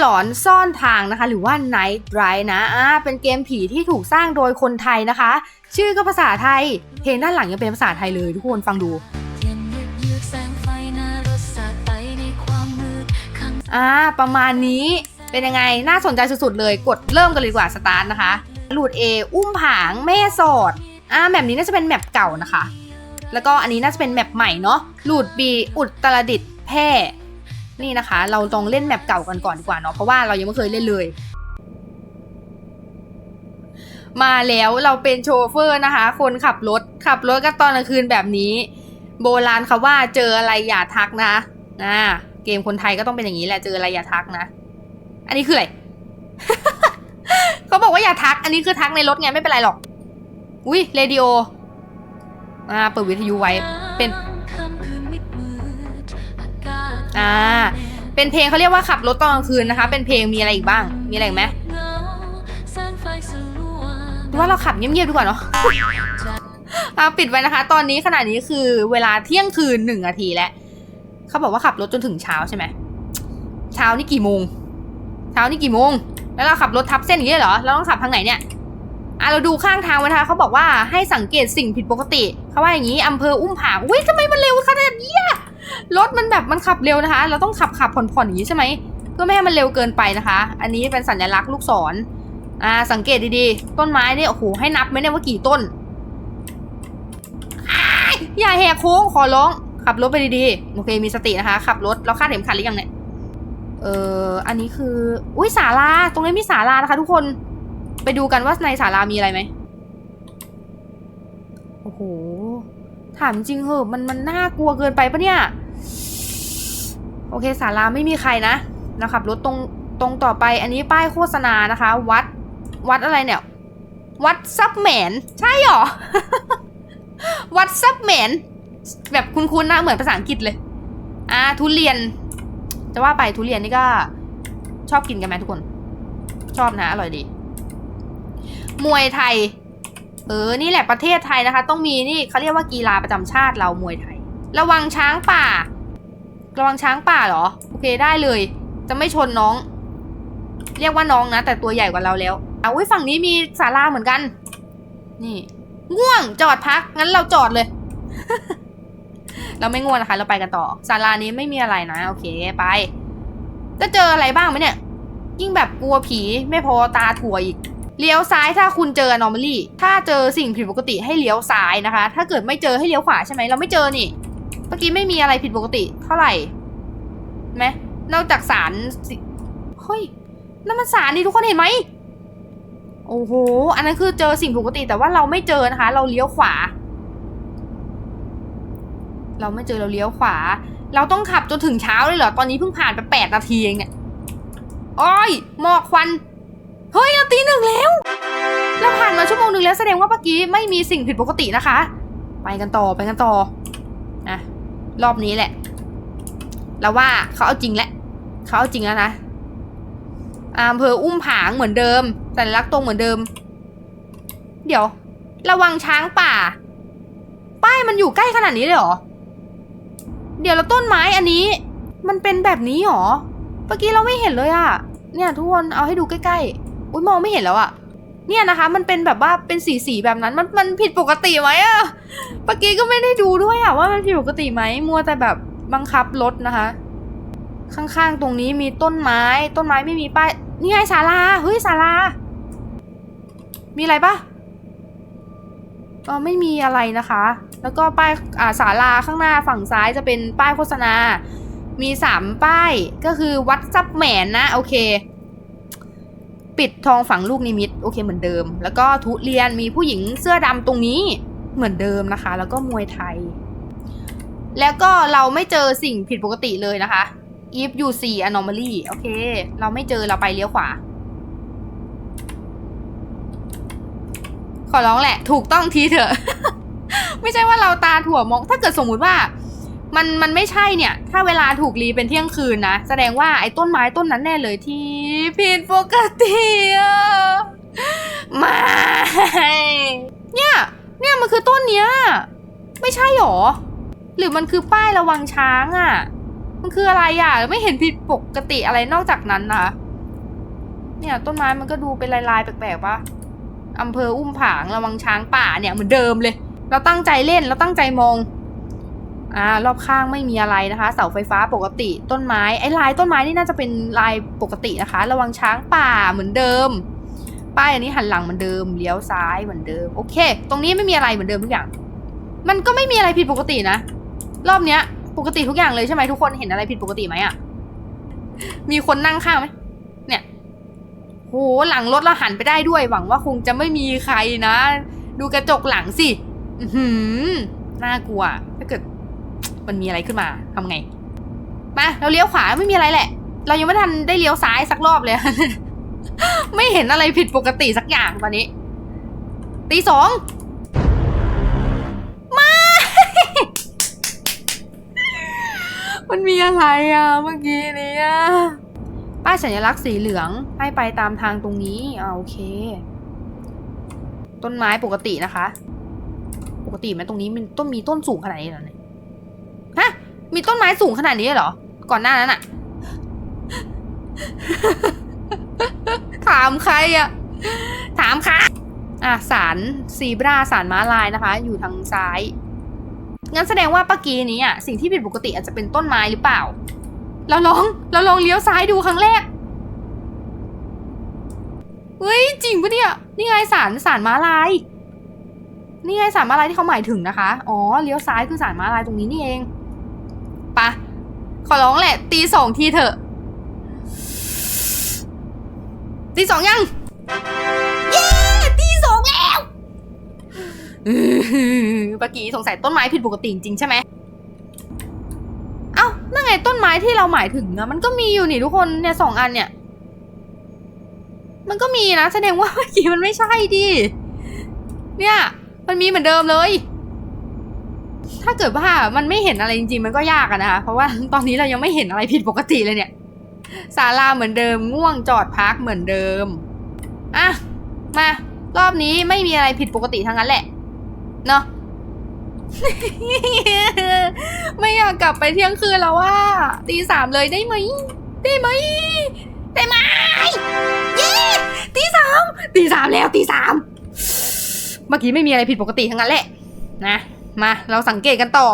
หลอนซ่อนทางนะคะ หรือว่า Night Ride นะอ่าเป็นเกมผีที่ถูกสร้างโดยคนไทยนะคะ ชื่อก็ภาษาไทย เพลงด้านหลังยังเป็นภาษาไทยเลยทุกคนฟังดูอ่าประมาณนี้เป็นยังไงน่าสนใจสุดๆเลยกดเริ่มกันเลยดีกว่าสตาร์ทนะคะหลุด A อุ้มผางแม่สอดอ่าแมปนี้น่าจะเป็นแมปเก่านะคะ แล้วก็อันนี้น่าจะเป็นแมปใหม่เนาะหลุด B อุตรดิตแพร่ นี่นะคะ เราลองเล่นแมปเก่ากันก่อนดีกว่าเนาะเพราะว่าเรายังไม่เคยเล่นเลย มาแล้วเราเป็นโชเฟอร์นะคะ คนขับรถขับรถกันตอนกลางคืนแบบนี้ โบราณเขาว่าเจออะไรอย่าทักนะอ่าเกมคนไทยก็ต้องเป็นอย่างนี้แหละเจออะไรอย่าทักนะ อันนี้คืออะไรเขาบอกว่าอย่าทัก อันนี้คือทักในรถไงไม่เป็นไรหรอก อุ้ยเรดิโออ่าเปิดวิทยุไว้เป็น อ่า เป็นเพลงเขาเรียกว่าขับรถตอนกลางคืนนะคะ เป็นเพลงมีอะไรอีกบ้าง มีอะไรอีกไหมว่าเราขับเงียบๆดีกว่าเนาะอ่าปิดไว้นะคะ ตอนนี้ขณะนี้คือเวลาเที่ยงคืนหนึ่งนาทีแล้วเขาบอกว่าขับรถจนถึงเช้าใช่ไหมเช้านี่กี่โมง เช้านี่กี่โมง แล้วเราขับรถทับเส้นอย่างนี้เหรอเราต้องขับทางไหนเนี่ยอะเราดูข้างทางไว้นะคะเขาบอกว่าให้สังเกตสิ่งผิดปกติเขาว่าอย่างนี้อำเภออุ้มผางอุ้ยทำไมมันเร็วขนาดนี้อะ รถมันแบบมันขับเร็วนะคะ เราต้องขับขับผ่อนๆอย่างนี้ใช่ไหมเพื่อไม่ให้มันเร็วเกินไปนะคะ อันนี้เป็นสัญลักษณ์ลูกศรอ่าสังเกตดีๆ ต้นไม้เนี่ยโอ้โหให้นับไหมเนี่ยว่ากี่ต้นอยอย่าแหกโค้งขอร้อง ขับรถไปดีๆ โอเคมีสตินะคะ ขับรถเราคาดเข็มขัดหรือยังเนี่ยเอออันนี้คือ อุ้ยศาลาตรงนี้มีศาลานะคะ ทุกคนไปดูกันว่าในศาลามีอะไรไหมโอ้โหถามจริงเหอะมันมันน่ากลัวเกินไปปะเนี่ย โอเคศาลาไม่มีใครนะเราขับรถตรงตรงต่อไปอันนี้ป้ายโฆษณานะคะ วัดวัดอะไรเนี่ย วัดซับแมนใช่หรอ วัดซับแมนแบบคุ้นๆนะเหมือนภาษาอังกฤษเลย อ่าทุเรียน จะว่าไปทุเรียนนี่ก็ชอบกินกันไหมทุกคน ชอบนะ อร่อยดี มวยไทย เออ นี่แหละประเทศไทยนะคะ ต้องมีนี่เขาเรียกว่ากีฬาประจำชาติเรามวยไทย ระวังช้างป่า ระวังช้างป่าเหรอ โอเคได้เลย จะไม่ชนน้อง เรียกว่าน้องนะ แต่ตัวใหญ่กว่าเราแล้วอะอุ้ยฝั่งนี้มีศาลาเหมือนกัน นี่ ง่วงจอดพัก งั้นเราจอดเลย เราไม่ง่วงนะคะ เราไปกันต่อศาลานี้ไม่มีอะไรนะ โอเคไป จะเจออะไรบ้างไหมเนี่ย ยิ่งแบบกลัวผีไม่พอตาถั่วอีกเลี้ยวซ้ายถ้าคุณเจอ anomaly ถ้าเจอสิ่งผิดปกติให้เลี้ยวซ้ายนะคะ ถ้าเกิดไม่เจอให้เลี้ยวขวาใช่ไหมเราไม่เจอนี่ เมื่อกี้ไม่มีอะไรผิดปกติเท่าไหร่ไหมนอกจากสารสเฮ้ยนั่นมันสารนี่ทุกคนเห็นไหมโอ้โห อันนั้นคือเจอสิ่งผิดปกติแต่ว่าเราไม่เจอนะคะ เราเลี้ยวขวา เราไม่เจอเราเลี้ยวขวา เราต้องขับจนถึงเช้าเลยเหรอ ตอนนี้เพิ่งผ่านไปแปดนาทีเองเนี่ยโอ้ยหมอกควัน เฮ้ยเราตีหนึ่งแล้ว เราผ่านมาชั่วโมงหนึ่งแล้วแสดงว่าเมื่อกี้ไม่มีสิ่งผิดปกตินะคะ ไปกันต่อไปกันต่อ อะ รอบนี้แหละเราว่าเขาเอาจริงแหละเขาเอาจริงแล้วนะอำเภออุ้มผางเหมือนเดิมสัญลักษณ์ตรงเหมือนเดิม เดี๋ยว ระวังช้างป่า ป้ายมันอยู่ใกล้ขนาดนี้เลยเหรอ เดี๋ยวแล้วต้นไม้อันนี้ มันเป็นแบบนี้หรอ เมื่อกี้เราไม่เห็นเลยอะเนี่ยทุกคนเอาให้ดูใกล้ๆ อุ้ยมองไม่เห็นแล้วอะ เนี่ยนะคะ มันเป็นแบบว่าเป็นสีสีแบบนั้น มันมันผิดปกติไหมอะเมื่อกี้ก็ไม่ได้ดูด้วยอะว่ามันผิดปกติไหมมัวแต่แบบบังคับรถนะคะ ข้างๆตรงนี้มีต้นไม้ ต้นไม้ไม่มีป้ายนี่ไงศาลาเฮ้ยศาลามีอะไรปะก็ไม่มีอะไรนะคะ แล้วก็ป้ายอ่าศาลาข้างหน้าฝั่งซ้ายจะเป็นป้ายโฆษณา มีสามป้ายก็คือวัดซับแหมนนะ โอเค ปิดทองฝังลูกนิมิตโอเคเหมือนเดิม แล้วก็ทุเรียนมีผู้หญิงเสื้อดำตรงนี้เหมือนเดิมนะคะ แล้วก็มวยไทย แล้วก็เราไม่เจอสิ่งผิดปกติเลยนะคะ if you see anomaly โอเค เราไม่เจอเราไปเลี้ยวขวา ขอร้องแหละ ถูกต้องทีเถอะ ไม่ใช่ว่าเราตาถั่วมอง ถ้าเกิดสมมุติว่า มันมันไม่ใช่เนี่ย ถ้าเวลาถูกรีเป็นเที่ยงคืนนะ แสดงว่าไอ้ต้นไม้ต้นนั้นแน่เลยที่ผิดปกติอะม่เนี่ย เนี่ยมันคือต้นเนี้ย ไม่ใช่หรอ หรือมันคือป้ายระวังช้างอะ่ะมันคืออะไรอะ่ะไม่เห็นผิดปกติอะไรนอกจากนั้นนะคะเนี่ย ต้นไม้มันก็ดูเป็นลายๆแปลกๆปะอำเภออุ้มผางระวังช้างป่าเนี่ยเหมือนเดิมเลย เราตั้งใจเล่นเราตั้งใจมอง อ่ารอบข้างไม่มีอะไรนะคะ เสาไฟฟ้าปกติต้นไม้ไอ้ลายต้นไม้นี่น่าจะเป็นลายปกตินะคะ ระวังช้างป่าเหมือนเดิม ป้ายอันนี้หันหลังเหมือนเดิมเลี้ยวซ้ายเหมือนเดิมโอเค ตรงนี้ไม่มีอะไรเหมือนเดิมทุกอย่าง มันก็ไม่มีอะไรผิดปกตินะ รอบเนี้ย ปกติทุกอย่างเลยใช่ไหมทุกคนเห็นอะไรผิดปกติไหมอะมีคนนั่งข้างไหมเนี่ยโหหลังรถเราหันไปได้ด้วย หวังว่าคงจะไม่มีใครนะ ดูกระจกหลังสิอือหือน่ากลัวถ้าเกิด มันมีอะไรขึ้นมาทำไง มา เราเลี้ยวขวาไม่มีอะไรแหละ เรายังไม่ทันได้เลี้ยวซ้ายสักรอบเลย ไม่เห็นอะไรผิดปกติสักอย่างตอนนี้ ตีสองมา มันมีอะไรอะเมื่อกี้นี้อะป้ายสัญลักษณ์สีเหลืองให้ไปตามทางตรงนี้อ่าโอเค ต้นไม้ปกตินะคะ ปกติไหมตรงนี้มันต้นมีต้นสูงขนาดนี้เหรอเนี่ย มีต้นไม้สูงขนาดนี้เหรอ ก่อนหน้านั้นอะถามใครอะถามค่ะอะสารซีบราสารม้าลายนะคะ อยู่ทางซ้ายงั้นแสดงว่าป้ากี้นี้อะสิ่งที่ผิดปกติอาจจะเป็นต้นไม้หรือเปล่า เราลองเราลองเลี้ยวซ้ายดูครั้งแรกเฮ้ยจริงปะเนี่ยนี่ไงสารสารม้าลายนี่ไงสารม้าลายที่เขาหมายถึงนะคะ อ๋อเลี้ยวซ้ายคือสารม้าลายตรงนี้นี่เองปะ ขอร้องแหละ ตีสองทีเถอะตีสองยัง เย้ตีสองแล้วเมื่อกี้สงสัยต้นไม้ผิดปกติจริงใช่ไหมเอ้านั่นไงต้นไม้ที่เราหมายถึงอะมันก็มีอยู่นี่ทุกคนเนี่ยสองอันเนี่ย มันก็มีนะแสดงว่าเมื่อกี้มันไม่ใช่ดิเนี่ย มันมีเหมือนเดิมเลย ถ้าเกิดว่ามันไม่เห็นอะไรจริงๆ มันก็ยากอะนะคะ เพราะว่าตอนนี้เรายังไม่เห็นอะไรผิดปกติเลยเนี่ยศาลาเหมือนเดิมง่วงจอดพักเหมือนเดิมอะมารอบนี้ไม่มีอะไรผิดปกติทั้งนั้นแหละเนาะไม่อยากกลับไปเที่ยงคืนแล้วว่าตีสามเลยได้ไหมได้ไหมได้ไหมเย้ตีสามตีสามแล้วตีสามเมื่อกี้ไม่มีอะไรผิดปกติทั้งนั้นแหละนะ มา เราสังเกตกันต่อ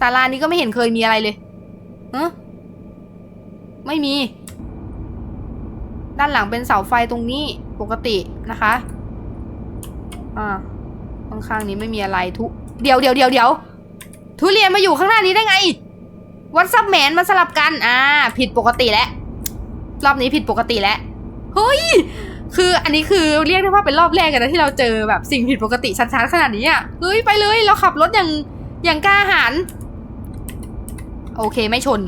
ศาลานี้ก็ไม่เห็นเคยมีอะไรเลยเออไม่มี ด้านหลังเป็นเสาไฟตรงนี้ปกตินะคะ อ่า ข้างๆนี้ไม่มีอะไรทุ เดี๋ยวเดี๋ยวเดี๋ยวเดี๋ยวทุเรียนมาอยู่ข้างหน้านี้ได้ไง วัดซับแมนมาสลับกัน อ่า ผิดปกติแล้ว รอบนี้ผิดปกติแล้ว เฮ้ย คืออันนี้คือเรียกได้ว่าเป็นรอบแรกกันนะที่เราเจอแบบสิ่งผิดปกติชัดๆขนาดนี้อะเฮ้ยไปเลยเราขับรถอย่างอย่างกล้าหาญโอเคไม่ชน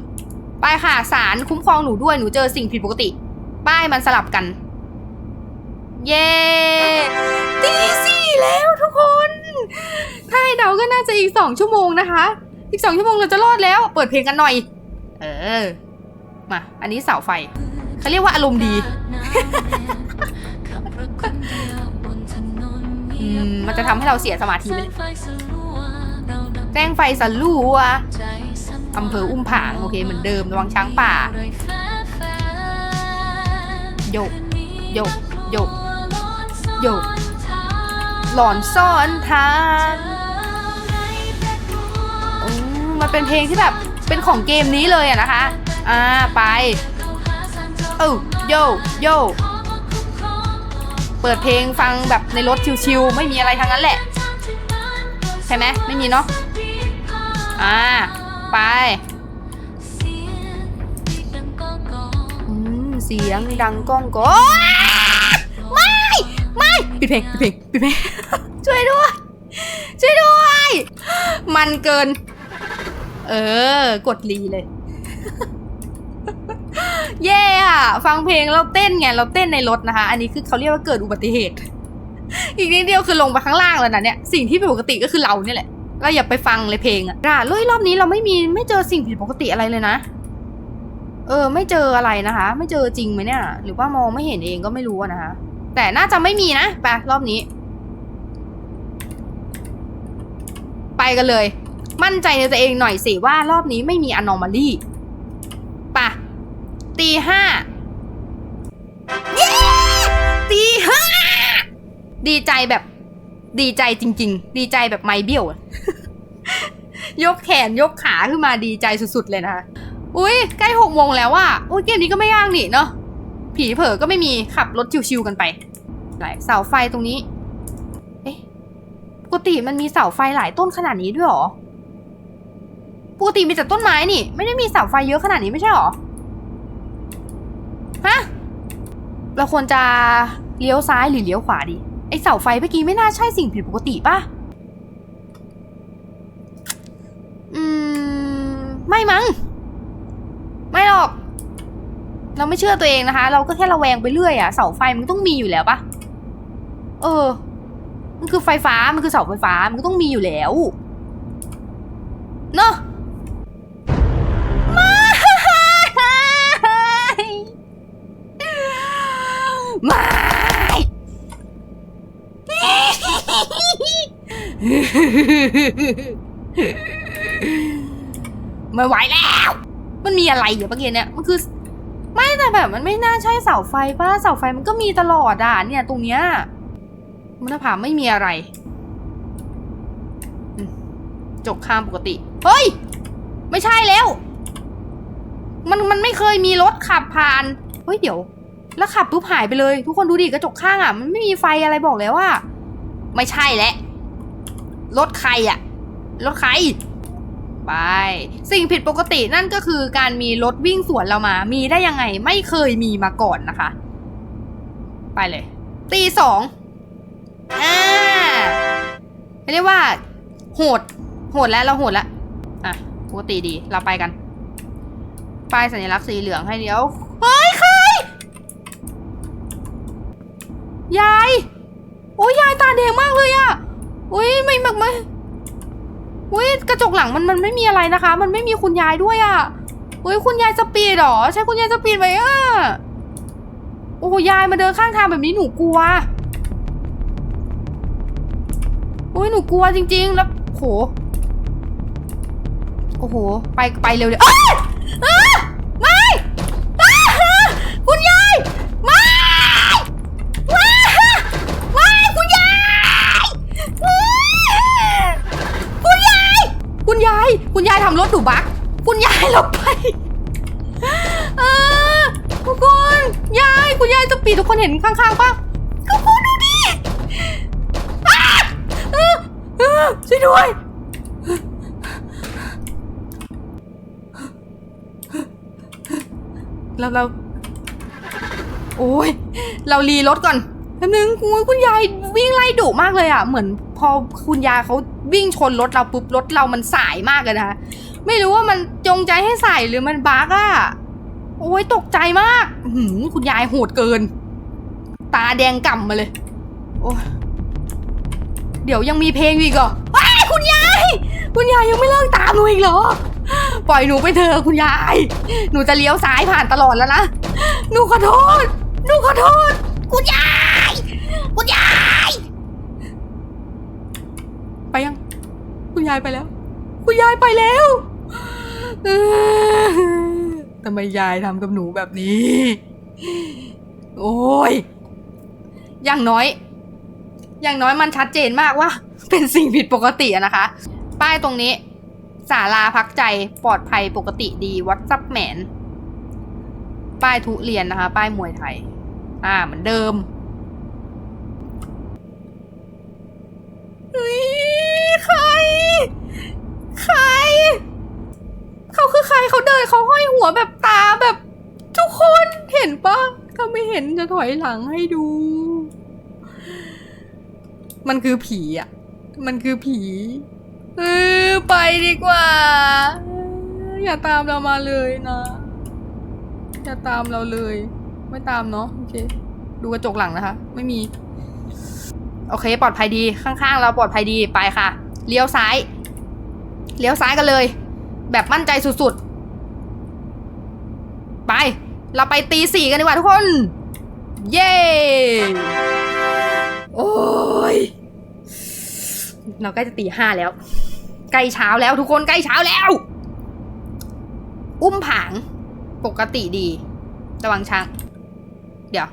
ไปค่ะสารคุ้มครองหนูด้วยหนูเจอสิ่งผิดปกติ ป้ายมันสลับกัน เย้ตีสี่แล้วทุกคนถ้าให้เดาก็น่าจะอีกสองชั่วโมงนะคะ อีกสองชั่วโมงเราจะรอดแล้ว เปิดเพลงกันหน่อย เออ มา อันนี้เสาไฟเขาเรียกว่าอารมณ์ดี อืมมันจะทำให้เราเสียสมาธิไปเลยแจ้งไฟสลัวอำเภออุ้มผางโอเคเหมือนเดิมระวังช้างป่าโยกโยกโยกโยกหลอนซ่อนทางอืมมันเป็นเพลงที่แบบเป็นของเกมนี้เลยอะนะคะ อ่า ไป เออโยโย เปิดเพลงฟังแบบในรถชิวๆไม่มีอะไรทั้งนั้นแหละ ใช่ไหมไม่มีเนาะอ่าไปเสียงดังก้องก้องไม่ไม่ปิดเพลงปิดเพลงปิดเพลงช่วยด้วย ช่วยด้วย มันเกิน เออ กดรีเลย เย่อะฟังเพลงแล้วเต้นไงเราเต้นในรถนะคะ อันนี้คือเขาเรียกว่าเกิดอุบัติเหตุ อีกนิดเดียวคือลงไปข้างล่างแล้วนะเนี่ยสิ่งที่ผิดปกติก็คือเราเนี่ยแหละเราอย่าไปฟังเลยเพลงอะด่าเลยรอบนี้เราไม่มีไม่เจอสิ่งผิดปกติอะไรเลยนะ เออ ไม่เจออะไรนะคะ ไม่เจอจริงไหมเนี่ย หรือว่ามองไม่เห็นเองก็ไม่รู้นะคะ แต่น่าจะไม่มีนะไปรอบนี้ ไปกันเลย มั่นใจในตัวเองหน่อยสิว่ารอบนี้ไม่มี anomaly ปะ ตีห้าเย้ตีห้าดีใจแบบดีใจจริง ๆ ดีใจแบบไม่เบี้ยว ยกแขนยกขาขึ้นมาดีใจสุดๆเลยนะคะ อุ้ยใกล้หกโมงแล้วว่ะอุ้ยเกมนี้ก็ไม่ยากนี่เนาะ ผีเผลอก็ไม่มีขับรถชิวๆกันไป หลายเสาไฟตรงนี้ เอ๊ะ ปกติมันมีเสาไฟหลายต้นขนาดนี้ด้วยหรอ ปกติมีแต่ต้นไม้นี่ ไม่ได้มีเสาไฟเยอะขนาดนี้ไม่ใช่หรอ ฮะ เราควรจะเลี้ยวซ้ายหรือเลี้ยวขวาดี ไอเสาไฟเมื่อกี้ไม่น่าใช่สิ่งผิดปกติป่ะ อืม ไม่มั้ง ไม่หรอก เราไม่เชื่อตัวเองนะคะ เราก็แค่ระแวงไปเรื่อยอะเสาไฟมันต้องมีอยู่แล้วปะเออ มันคือไฟฟ้า มันคือเสาไฟฟ้า มันก็ต้องมีอยู่แล้ว เนอะ ไม่ไหวแล้ว มันมีอะไรอยู่เมื่อกี้เนี่ย มันคือ ไม่แต่แบบมันไม่น่าใช่เสาไฟป่ะเสาไฟมันก็มีตลอดอะเนี่ย ตรงเนี้ยมันผาไม่มีอะไร จกข้ามปกติ เฮ้ย ไม่ใช่แล้ว มันมันไม่เคยมีรถขับผ่าน เฮ้ยเดี๋ยว แล้วขับปุ๊บหายไปเลย ทุกคนดูดิกระจกข้างอะ มันไม่มีไฟอะไรบอกแล้วว่า ไม่ใช่แล้ว รถใครอะรถใคร ไป สิ่งผิดปกตินั่นก็คือการมีรถวิ่งสวนเรามา มีได้ยังไงไม่เคยมีมาก่อนนะคะ ไปเลย ตีสองอ่าเรียกว่า โหด โหดแล้วเราโหดแล้วอะปกติดีเราไปกันป้ายสัญลักษณ์สีเหลืองให้เลี้ยวเฮ้ยใครยาย โอ้ยยายตาแดงมากเลยอะ อุ้ยไม่ม่ไม่อุ้ยกระจกหลังมันมันไม่มีอะไรนะคะ มันไม่มีคุณยายด้วยอะ่ะอุ้ยคุณยายสปีดเหรอใช่คุณยายสปีดไหมอะโอ้ยายมาเดินข้างทางแบบนี้หนูกลัวอุ้ยหนูกลัวจริง ๆ แล้วโหโอ้โห ไปไปเร็วเลย คุณยายทำรถหนูบักคุณยายหลบไปเออทุกคนยายคุณยายจะปีทุกคนเห็นข้างๆปะทุกคนดูดิอาเออช่วยด้วยเราเราโอ้ยเรารีรถก่อน แป๊บนึงคุณคุณยายวิ่งไล่ดุมากเลยอะ เหมือนพอคุณยายเขาวิ่งชนรถเราปุ๊บรถเรามันสายมากเลยนะไม่รู้ว่ามันจงใจให้ใส่หรือมันบั๊กอะโอ้ยตกใจมากหืคุณยายโหดเกิน ตาแดงก่ำมาเลย โอ้เดี๋ยวยังมีเพลงอีกเหรอว้ายคุณยาย คุณยายยังไม่เลิกตามหนูอีกเหรอ ปล่อยหนูไปเถอะคุณยาย หนูจะเลี้ยวซ้ายผ่านตลอดแล้วนะ หนูขอโทษ หนูขอโทษ คุณยาย คุณยาย ไปยัง คุณ ยายไปแล้ว คุณยายไปแล้วทำไมยายทำกับหนูแบบนี้ โอ้ย อย่างน้อย อย่างน้อยมันชัดเจนมากว่า เป็นสิ่งผิดปกติอะนะคะ ป้ายตรงนี้ศาลาพักใจปลอดภัยปกติดีวัดซับแหมน ป้ายทุเรียนนะคะ ป้ายมวยไทย อ่าเหมือนเดิมเฮ้ย ใคร ใคร เขาคือใครเขาเดินเขาห้อยหัวแบบตาแบบ ทุกคนเห็นปะถ้าไม่เห็นจะถอยหลังให้ดู มันคือผีอะ มันคือผี เออไปดีกว่า อย่าตามเรามาเลยนะ อย่าตามเราเลย ไม่ตามเนาะโอเค ดูกระจกหลังนะคะ ไม่มี โอเค ปลอดภัยดีข้างๆ เราปลอดภัยดีไปค่ะ เลี้ยวซ้าย เลี้ยวซ้ายกันเลย แบบมั่นใจสุดๆ ไป เราไปตีสี่กันดีกว่าทุกคน เย้โอ้ยเราใกล้จะตีห้าแล้ว ใกล้เช้าแล้วทุกคนใกล้เช้าแล้ว อุ้มผางปกติดี ระวังช้าง เดี๋ยว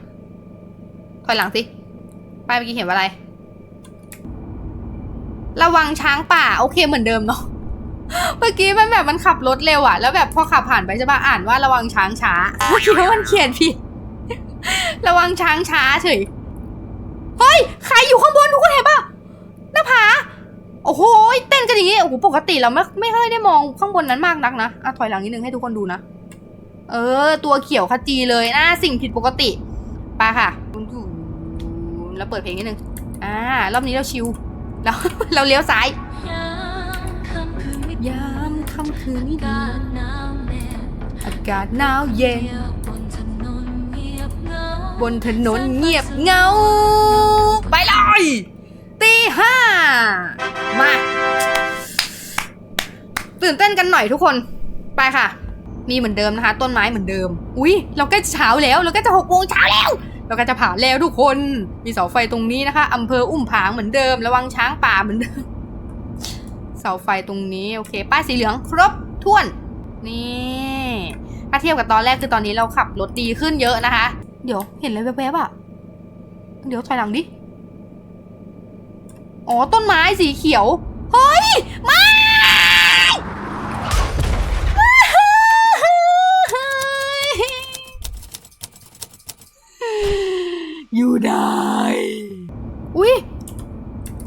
ถอยหลังสิป้ายเมื่อกี้เห็นว่าอะไร ระวังช้างป่าโอเคเหมือนเดิมเนาะเมื่อกี้มันแบบมันขับรถเร็วอะแล้วแบบพอขับผ่านไปจะมาอ่านว่าระวังช้างช้าเมื่อกี้มันเขียนผิดระวังช้างช้าเฉยเฮ้ยใครอยู่ข้างบนทุกคนเห็นปะหน้าผาโอ้โหเต้นกันอย่างงี้โอ้โหปกติเราไม่ไม่ค่อยได้มองข้างบนนั้นมากนักนะอะถอยหลังนิดนึงให้ทุกคนดูนะเออ ตัวเขียวขจีเลยนะสิ่งผิดปกติไปค่ะแล้วเปิดเพลงนิดนึงอ่ารอบนี้เราชิว เราเราเลี้ยวซ้ายยามค่ำคืนมิดยามค่ำคืนนี้อากาศหนาวแน่อากาศหนาวเย็นเงียบบนถนนเงียบเหงาบนถนนเงียบเหงา ไปเลยตีห้ามา ตื่นเต้นกันหน่อยทุกคนไปค่ะ มีเหมือนเดิมนะคะ ต้นไม้เหมือนเดิม อุ้ยเราใกล้จะเช้าแล้ว เราใกล้จะหกโมงเช้าแล้ว เรากล้จะผ่านแล้วทุกคน มีเสาไฟตรงนี้นะคะอำเภออุ้มผางเหมือนเดิม ระวังช้างป่าเหมือนเดิม เสาไฟตรงนี้โอเค ป้ายสีเหลืองครบถ้วน นี่ถ้าเทียบกับตอนแรกคือตอนนี้เราขับรถดีขึ้นเยอะนะคะ เดี๋ยวเห็นอะไรแวบๆอะ เดี๋ยวถอยหลังดิ อ๋อต้นไม้สีเขียว เฮ้ยม่อยู่ได้ อุ้ย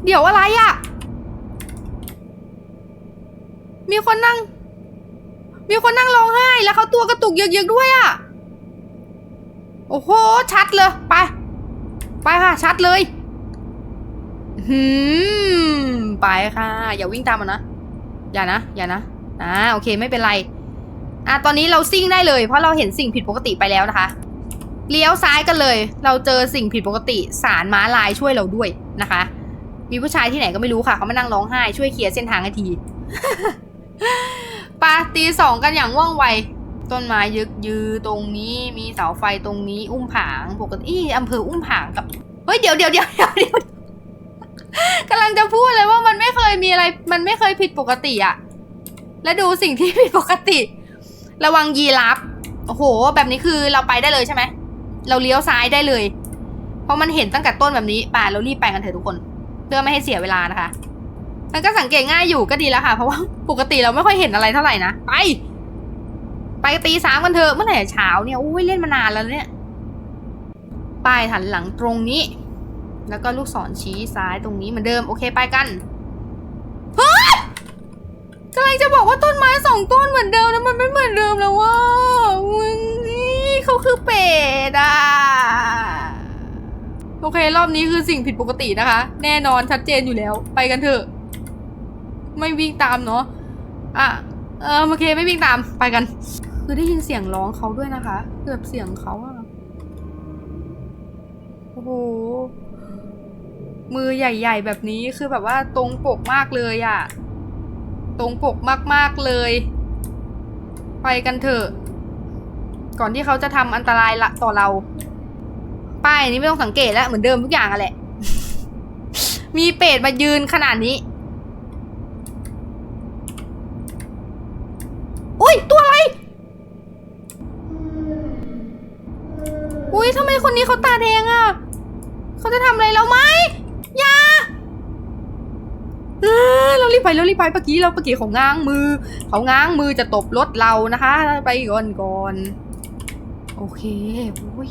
เดี๋ยวอะไรอะ มีคนนั่ง มีคนนั่งร้องไห้แล้วเขาตัวกระตุกเยอะๆด้วยอะ โอ้โห ชัดเลย ไป ไปค่ะ ชัดเลยหืมไปค่ะ อย่าวิ่งตามมันนะ อย่านะ อย่านะ อ่า โอเค ไม่เป็นไร อะ ตอนนี้เราซิ่งได้เลย เพราะเราเห็นสิ่งผิดปกติไปแล้วนะคะ เลี้ยวซ้ายกันเลย เราเจอสิ่งผิดปกติ สารม้าลายช่วยเราด้วยนะคะ มีผู้ชายที่ไหนก็ไม่รู้ค่ะเขามานั่งร้องไห้ช่วยเคลียร์เส้นทางให้ทีปาตีสองกันอย่างว่องไว ต้นไม้ยึกยือตรงนี้ มีเสาไฟตรงนี้ อุ้มผางปกติอีอำเภออุ้มผางกับเฮ้ยเดี๋ยวเดี๋ยวเดี๋ยวเดี๋ยวเดี๋ยวกำลังจะพูดเลยว่ามันไม่เคยมีอะไร มันไม่เคยผิดปกติอะและดูสิ่งที่ผิดปกติ ระวังยีราฟโอ้โห แบบนี้คือเราไปได้เลยใช่ไหมเราเลี้ยวซ้ายได้เลย เพราะมันเห็นตั้งแต่ต้นแบบนี้ป่าเรารีบไปกันเถอะทุกคน พื่อไม่ให้เสียเวลานะคะ มันก็สังเกตง่ายอยู่ก็ดีแล้วค่ะ เพราะว่าปกติเราไม่ค่อยเห็นอะไรเท่าไหร่นะ ไป ไปตีสามกันเถอะเมื่อไหร่เช้าเนี่ยอุ้ยเล่นมานานแล้วเนี่ยป้ายหันหลังตรงนี้ แล้วก็ลูกศรชี้ซ้ายตรงนี้เหมือนเดิมโอเคไปกันเฮ้ยกำลังจะบอกว่าต้นไม้สองต้นเหมือนเดิมนะมันไม่เหมือนเดิมแล้วว่ามึงนี่เขาคือเป็ดอะ โอเค รอบนี้คือสิ่งผิดปกตินะคะ แน่นอนชัดเจนอยู่แล้ว ไปกันเถอะ ไม่วิ่งตามเนาะอะเออโอเคไม่วิ่งตามไปกัน คือได้ยินเสียงร้องเขาด้วยนะคะเกือบเสียงเขาอะโอ้โหมือใหญ่ ๆ แบบนี้คือแบบว่าตรงปกมากเลยอะตรงปกมากๆเลย ไปกันเถอะ ก่อนที่เขาจะทำอันตรายละต่อเรา ป้ายนี้ไม่ต้องสังเกตแล้วเหมือนเดิมทุกอย่างอะแหละ มีเป็ดมายืนขนาดนี้ อุ้ยตัวอะไร อุ้ยทำไมคนนี้เขาตาแดงอะ่ะ เขาจะทำอะไรเราไหมอย่าเรารีบไปเรารีบไปเมื่อกี้เราเมื่อกี้เขาง้างมือ เขาง้างมือจะตบรถเรานะคะ ไปก่อนก่อน โอเคอุ้ย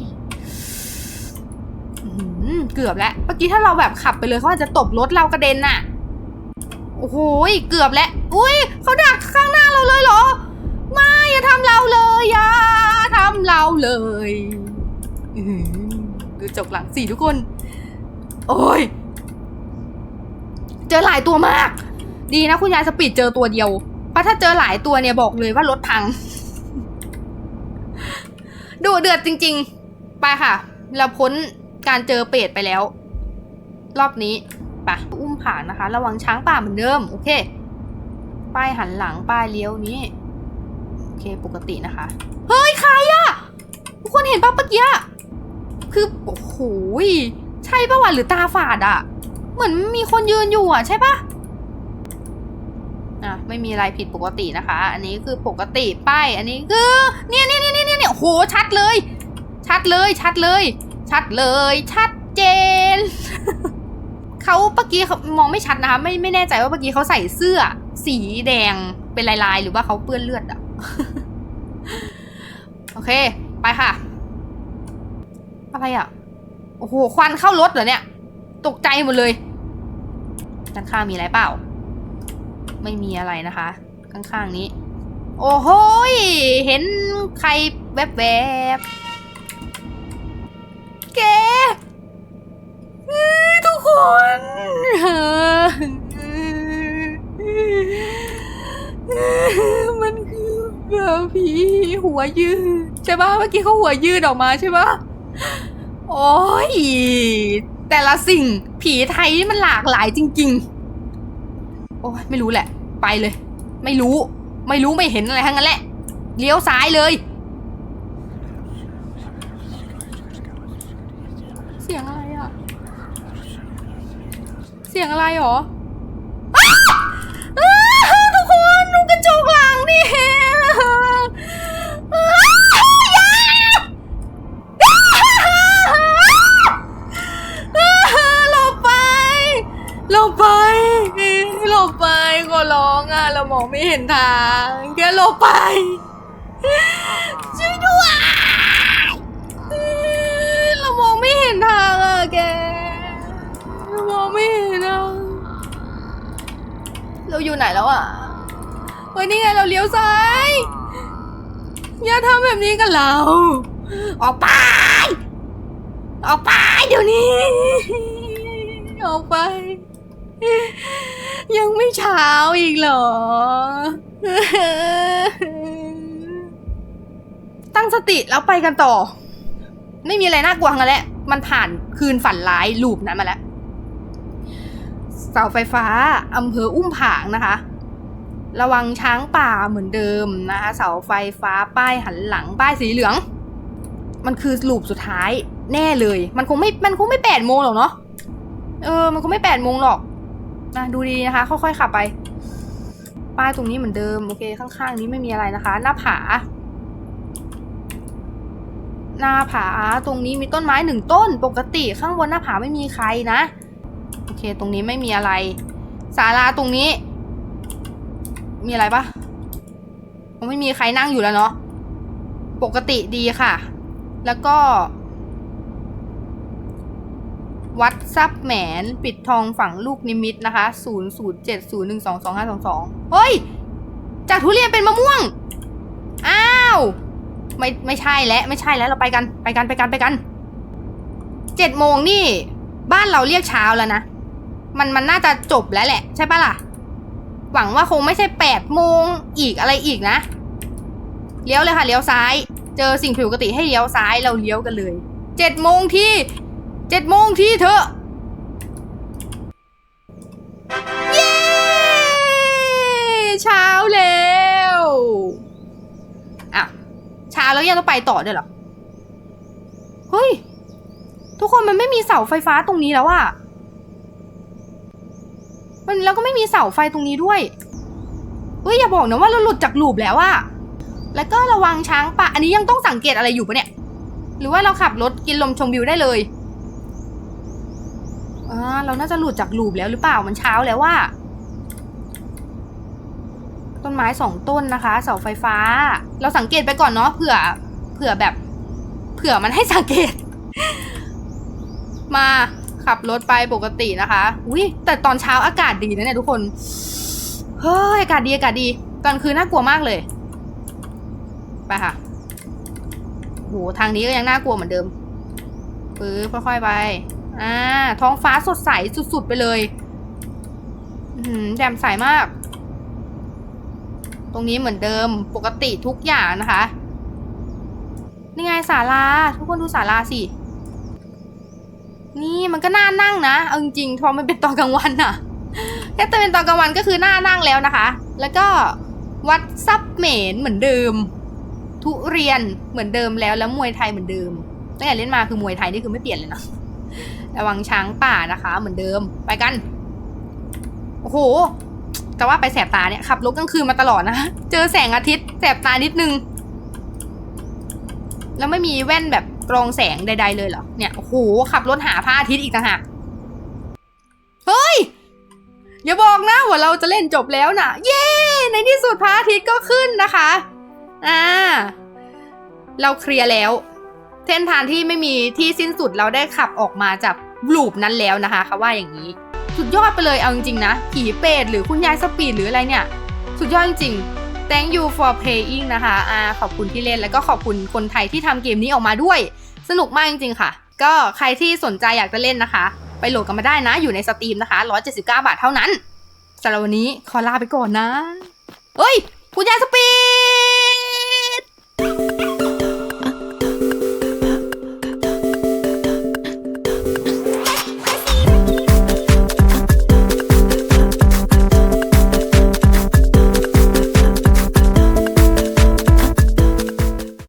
อื้อหือเกือบแล้ว เมื่อกี้ถ้าเราแบบขับไปเลยเขาอาจจะตบรถเรากระเด็นน่ะ โอ้โหเกือบแล้ว อุ้ยเขาดักข้างหน้าเราเลยเหรอ ไม่อย่าทำเราเลยอย่าทำเราเลยดูจบหลังสี่ทุกคน โอ้ย เจอหลายตัวมาก ดีนะคุณยายสปีดเจอตัวเดียว เพราะถ้าเจอหลายตัวเนี่ยบอกเลยว่ารถพัง ดูเดือดจริง ๆ ไปค่ะ เราพ้น การเจอเป็ดไปแล้ว รอบนี้ไปอุ้มผ่านนะคะ ระวังช้างป่าเหมือนเดิม โอเค ป้ายหันหลังป้ายเลี้ยวนี้ โอเคปกตินะคะ เฮ้ย ใครอะทุกคนเห็นปะเมื่อกี้คือ โอ้โหใช่ปะวะหรือตาฝาดอะเหมือนมีคนยืนอยู่อะใช่ปะอะไม่มีอะไรผิดปกตินะคะ อันนี้คือปกติป้ายอันนี้คือ เนี่ยเนี่ยเนี่ยเนี่ยเนี่ยโอ้โหชัดเลย ชัดเลยชัดเลย ชัดเลย ชัดเจน เขาเมื่อกี้เขามองไม่ชัดนะคะ ไม่ไม่แน่ใจว่าเมื่อกี้เขาใส่เสื้อ สีแดงเป็นลายๆ หรือว่าเขาเปื้อนเลือดอะโอเค ไปค่ะ อะไรอะโอ้โห ควันเข้ารถเหรอเนี่ย ตกใจหมดเลยด้านข้างมีอะไรเปล่า ไม่มีอะไรนะคะ ข้างๆนี้ โอ้โหเห็นใครแวบๆ แกทุกคนมันคือแบบผีหัวยืดใช่ปะเมื่อกี้เขาหัวยืดออกมาใช่ปะโอ้ยแต่ละสิ่งผีไทยนี่มันหลากหลายจริง ๆ โอ้ยไม่รู้แหละ ไปเลย ไม่รู้ ไม่รู้ไม่เห็นอะไรทั้งนั้นแหละ เลี้ยวซ้ายเลย เสียงอะไรอะ เสียงอะไรหรอทุกคนดูกระจกหลังดิอ้าอย่าหลบไปหลบไปหลบไปขอร้องอะเรามองไม่เห็นทางแกหลบไปช่วยด้วยเรามองไม่เห็นทางอะแก องไม่เห็นอะเราอยู่ไหนแล้วอะเฮ้ยนี่ไงเราเลี้ยวซ้าย อย่าทำแบบนี้กับเรา ออกไป ออกไปเดี๋ยวนี้ ออกไป ยังไม่เช้าอีกเหรอ ตั้งสติแล้วไปกันต่อ ไม่มีอะไรน่ากลัวทั้งนั้นแหละมันผ่านคืนฝันร้ายลูปนั้นมาแล้ว เสาไฟฟ้าอำเภออุ้มผางนะคะ ระวังช้างป่าเหมือนเดิมนะคะเสาไฟฟ้าป้ายหันหลังป้ายสีเหลือง มันคือลูปสุดท้ายแน่เลย มันคงไม่มันคงไม่แปดโมงหรอกเนาะเออ มันคงไม่แปดโมงหรอกนะดูดีนะคะ ค่อยๆขับไป ป้ายตรงนี้เหมือนเดิมโอเคข้างๆ นี้ไม่มีอะไรนะคะ หน้าผา หน้าผาตรงนี้มีต้นไม้หนึ่งต้น ปกติข้างบนหน้าผาไม่มีใครนะ เค ตรงนี้ไม่มีอะไรศาลาตรงนี้ มีอะไรปะมันไม่มีใครนั่งอยู่แล้วเนาะปกติดีค่ะ แล้วก็ วัดซับแหมนปิดทองฝังลูกนิมิตนะคะ0 0 7 0 1 2 2 5 2 2เฮ้ย จากทุเรียนเป็นมะม่วง อ้าว ไม่ไม่ใช่แล้วไม่ใช่แล้วเราไปกันไปกันไปกันไปกันเจ็ดโมงนี่ บ้านเราเรียกเช้าแล้วนะ มันมันน่าจะจบแล้วแหละ ใช่ปะล่ะ หวังว่าคงไม่ใช่แปดโมงอีกอะไรอีกนะ เลี้ยวเลยค่ะเลี้ยวซ้าย เจอสิ่งผิดปกติให้เลี้ยวซ้ายเราเลี้ยวกันเลยเจ็ดโมงที่เจ็ดโมงที่เถอะเย้เช้าแล้วอะเช้าแล้วยังต้องไปต่อด้วยเหรอ เฮ้ย ทุกคนมันไม่มีเสาไฟฟ้าตรงนี้แล้วอะ มันแล้วก็ไม่มีเสาไฟตรงนี้ด้วยเฮ้ยอย่าบอกนะว่าเราหลุดจากลูปแล้วอะแล้วก็ระวังช้างป่าอันนี้ยังต้องสังเกตอะไรอยู่ปะเนี่ย หรือว่าเราขับรถกินลมชมวิวได้เลยอ่าเราน่าจะหลุดจากลูปแล้วหรือเปล่ามันเช้าแล้วว่า ต้นไม้สองต้นนะคะ เสาไฟฟ้า เราสังเกตไปก่อนเนาะเผื่อเผื่อแบบ เผื่อมันให้สังเกต มา ขับรถไปปกตินะคะอุ้ยแต่ตอนเช้าอากาศดีนะเนี่ยทุกคน เฮ้ยอากาศดีอากาศดี ตอนคืนน่ากลัวมากเลย ไปค่ะโหทางนี้ก็ยังน่ากลัวเหมือนเดิมปื๊บค่อยๆไป อ่า ท้องฟ้าสดใสสุดๆไปเลย อืมแจ่มใสมาก ตรงนี้เหมือนเดิมปกติทุกอย่างนะคะ นี่ไงศาลา ทุกคนดูศาลาสิ นี่มันก็น่านั่งนะเอาจริงๆพอมันเป็นตอนกลางวันอะแค่แต่เป็นตอนกลางวันก็คือน่านั่งแล้วนะคะ แล้วก็วัดซับเหมนเหมือนเดิม ทุเรียนเหมือนเดิมแล้วแล้วมวยไทยเหมือนเดิมตั้งแต่เล่นมาคือมวยไทยนี่คือไม่เปลี่ยนเลยนะระวังช้างป่านะคะ เหมือนเดิมไปกันโอ้โหแต่ว่าไปแสบตาเนี่ยขับรถกลางคืนมาตลอดนะเจอแสงอาทิตย์แสบตานิดนึงแล้วไม่มีแว่นแบบ กรองแสงใด ๆ เลยเหรอ เนี่ย โอ้โห ขับรถหาพระอาทิตย์อีกต่างหากเฮ้ยอย่าบอกนะว่าเราจะเล่นจบแล้วนะเย้ ในที่สุดพระอาทิตย์ก็ขึ้นนะคะ อ่า เราเคลียร์แล้ว เส้นทางที่ไม่มีที่สิ้นสุดเราได้ขับออกมาจากลูปนั้นแล้วนะคะเขาว่าอย่างนี้ สุดยอดไปเลยเอาจริงๆนะผีเปรตหรือคุณยายสปีดหรืออะไรเนี่ย สุดยอดจริงๆ thank you for playing นะคะอ่าขอบคุณที่เล่นแล้วก็ขอบคุณคนไทยที่ทำเกมนี้ออกมาด้วย สนุกมากจริงๆค่ะ ก็ใครที่สนใจอยากจะเล่นนะคะ ไปโหลดกันมาได้นะ อยู่ในสตรีมนะคะ 179 บาทเท่านั้นสำหรับวันนี้ขอลาไปก่อนนะ เฮ้ยคุณยายสปี